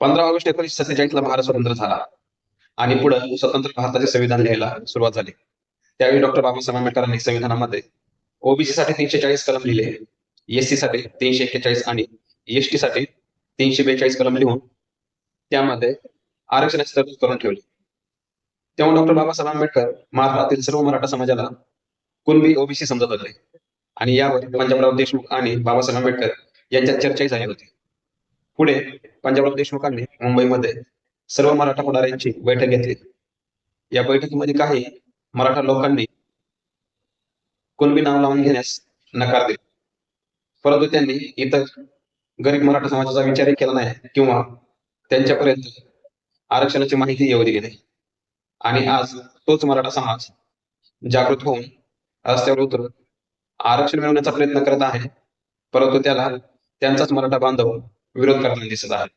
पंधरा ऑगस्ट एकोणीसशे सत्तेचाळीसला भारत स्वतंत्र झाला. आणि पुढे स्वतंत्र भारताचे संविधान लिहायला सुरुवात झाली. त्यावेळी डॉक्टर बाबासाहेब आंबेडकरांनी संविधानामध्ये ओबीसी साठी तीनशे चाळीस कलम लिहिले एससी साठी तीनशे एक्केचाळीस आणि एसटी साठी तीनशे बेचाळीस कलम लिहून त्यामध्ये आरक्षणाची तरतूद करून ठेवली. तेव्हा डॉक्टर बाबासाहेब आंबेडकर महाराष्ट्रातील सर्व मराठा समाजाला कुणबी ओबीसी समजत होते. आणि यावर पंजाबराव देशमुख आणि बाबासाहेब आंबेडकर यांच्यात चर्चाही झाली होती. पुढे पंजाबराव देशमुखांनी मुंबईमध्ये सर्व मराठा पुढाऱ्यांची बैठक घेतली. या बैठकीमध्ये काही मराठा लोकांनी कुणबी नाव लावून घेण्यास नकार दिला. परंतु त्यांनी इतर गरीब मराठा समाजाचा विचारही केला नाही किंवा त्यांच्यापर्यंत आरक्षणाची माहिती येऊ दिली नाही. आणि आज तोच मराठा समाज जागृत होऊन रस्त्यावर उतरून आरक्षण मिळवण्याचा प्रयत्न करत आहे. परंतु त्याला त्यांचाच मराठा बांधव विरोध करताना दिसत आहे